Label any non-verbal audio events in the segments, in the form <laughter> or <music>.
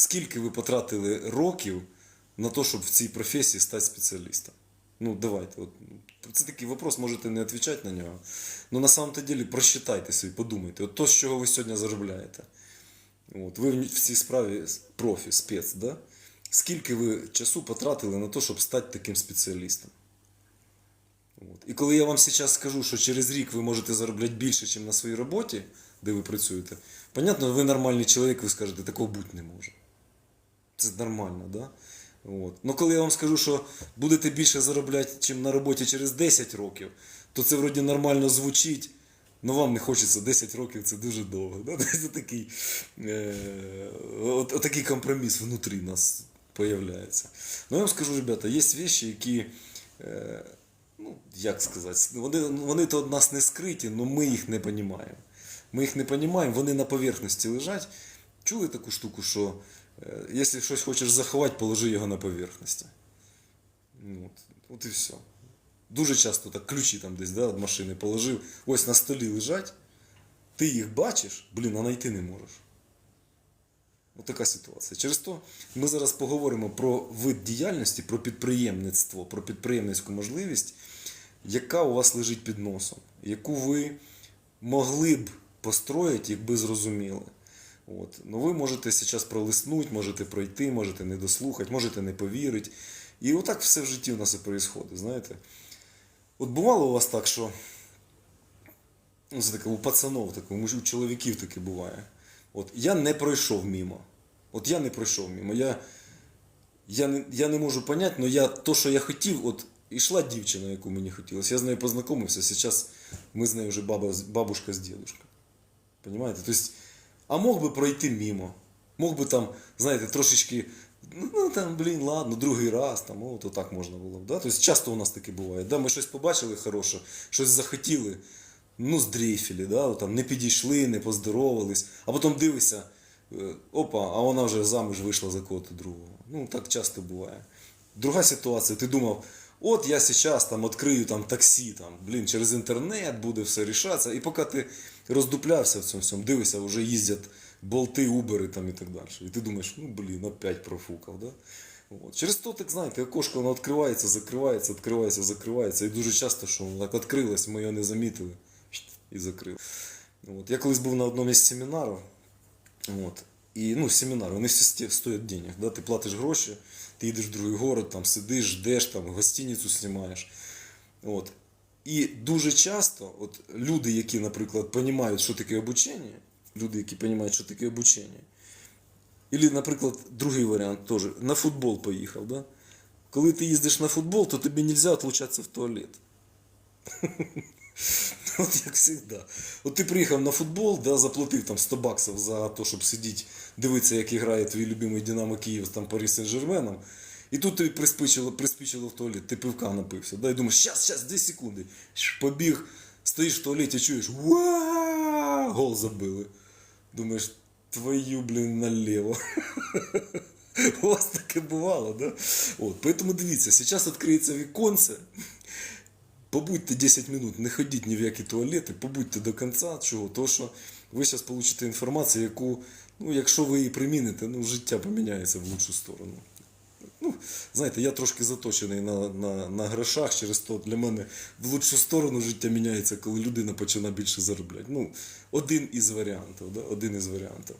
скільки ви потратили років на те, щоб в цій професії стати спеціалістом? Ну, давайте. От, це такий вопрос, можете не відповідати на нього. Ну, на самом-то деле, просчитайте собі, подумайте. От то, з чого ви сьогодні заробляєте. От, ви в цій справі профі, спец, да? Скільки ви часу потратили на те, щоб стати таким спеціалістом? От. І коли я вам зараз скажу, що через рік ви можете заробляти більше, ніж на своїй роботі, де ви працюєте, понятно, ви нормальний чоловік, ви скажете, такого бути не може. Це нормально, да? От. Ну коли я вам скажу, що будете більше заробляти, ніж на роботі через 10 років, то це вроді нормально звучить, але вам не хочеться 10 років, це дуже довго. Да? <laughs> Це такий, е, от, от такий компроміс внутрі нас появляється. Ну я вам скажу, ребята, є речі, які. Е, ну, як сказати, вони, вони то від нас не скриті, але ми їх не розуміємо. Ми їх не розуміємо, вони на поверхності лежать. Чули таку штуку, що якщо щось хочеш заховати, положи його на поверхності. Ну, От, от і все. Дуже часто так ключі там десь да, від машини положив, ось на столі лежать, ти їх бачиш, блін, а знайти не можеш. Ось така ситуація. Через то ми зараз поговоримо про вид діяльності, про підприємництво, про підприємницьку можливість, яка у вас лежить під носом, яку ви могли б построїти, якби зрозуміли. От. Ну, ви можете зараз пролиснути, можете пройти, можете не дослухати, можете не повірити. І отак все в житті у нас і відбувається, знаєте. От бувало у вас так, що ну, це таке у пацанов, таке, у чоловіків таке буває. От я не пройшов мимо. От я не пройшов мимо. Я, я, не, я не можу поняти, але я, то, що я хотів, от ішла дівчина, яку мені хотілося. Я з нею познайомився. Зараз ми з нею вже баба, бабушка з дідушкою. Понимаете? То есть, а мог би пройти мимо. Мог би там, знаєте, трошечки, ну, там, блін, ладно, другий раз, там, от отак можна було б. Да? Тобто часто у нас таке буває. Да? Ми щось побачили хороше, щось захотіли, ну, здрейфілі, да? там, не підійшли, не поздоровались, а потім дивишся, е, опа, а вона вже замуж вийшла за кого-то другого. Ну, так часто буває. Друга ситуація, ти думав, от я зараз там відкрию там таксі, там, блін, через інтернет буде все рішатися. І поки ти роздуплявся в цьому всьому, дивишся, вже їздять болти, убери там і так далі. І ти думаєш, ну блін, опять профукав. Да? От. Через то, так знаєте, окошко воно відкривається, закривається, відкривається, закривається. І дуже часто, що воно так відкрилось, ми його не замітили і закрили. От. Я колись був на одному із семінарів. От. І ну, семінар, вони всі стоять денег. Да? Ти платиш гроші, ти їдеш в другий город, там сидиш, ждеш, там, гостиницю знімаєш. От. І дуже часто от, люди, які, наприклад, розуміють, що таке обучення, люди, які розуміють, що таке обучення, Ілі, наприклад, другий варіант теж, на футбол поїхав. Да? Коли ти їздиш на футбол, то тобі не можна отлучатися в туалет. <laughs> <laughs> От як завжди. От ти приїхав на футбол, да, заплатив там 100 баксів за те, щоб сидіти, дивитися, як грає твій любимий Динамо Київ там Парі Сен-Жерменом. І тут тобі приспичило, приспичило в туалет, ти пивка напився. Да, і думаєш, щас, щас, 2 секунди. Побіг, стоїш в туалеті, чуєш, ва гол забили. Думаєш, твою, блін, наліво. <laughs> У вас таке бувало, да? От, поэтому дивіться, зараз відкриється віконце. Побудьте 10 минут, не ходіть ні в які туалети, побудьте до кінця. Чого? То, що ви зараз получите інформацію, яку, ну, якщо ви її приміните, ну, життя поміняється в лучшу сторону. Ну, знаєте, я трошки заточений на, на, на грошах, через то для мене в лучшу сторону життя міняється, коли людина починає більше заробляти. Ну, один із варіантів. Да? Один із варіантів.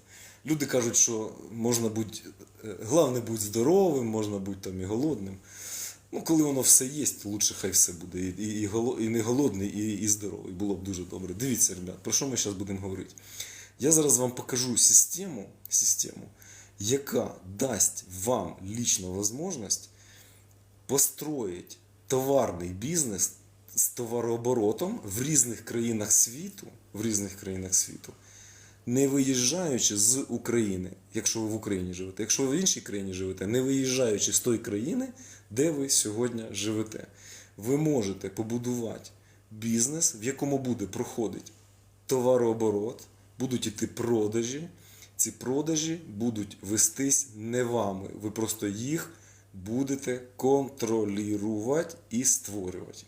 Люди кажуть, що можна бути, е, головне бути здоровим, можна бути там і голодним. Ну, коли воно все є, то лучше хай все буде. І, і, і, не голодний, і, і здоровий. Було б дуже добре. Дивіться, ребят, про що ми зараз будемо говорити? Я зараз вам покажу систему, систему яка дасть вам лично можливість построїть товарний бізнес з товарооборотом в різних країнах світу, в різних країнах світу, не виїжджаючи з України, якщо ви в Україні живете. Якщо ви в іншій країні живете, не виїжджаючи з тої країни, де ви сьогодні живете, ви можете побудувати бізнес, в якому буде проходити товарооборот, будуть іти продажі. Ці продажі будуть вестись не вами. Ви просто їх будете контролювати і створювати.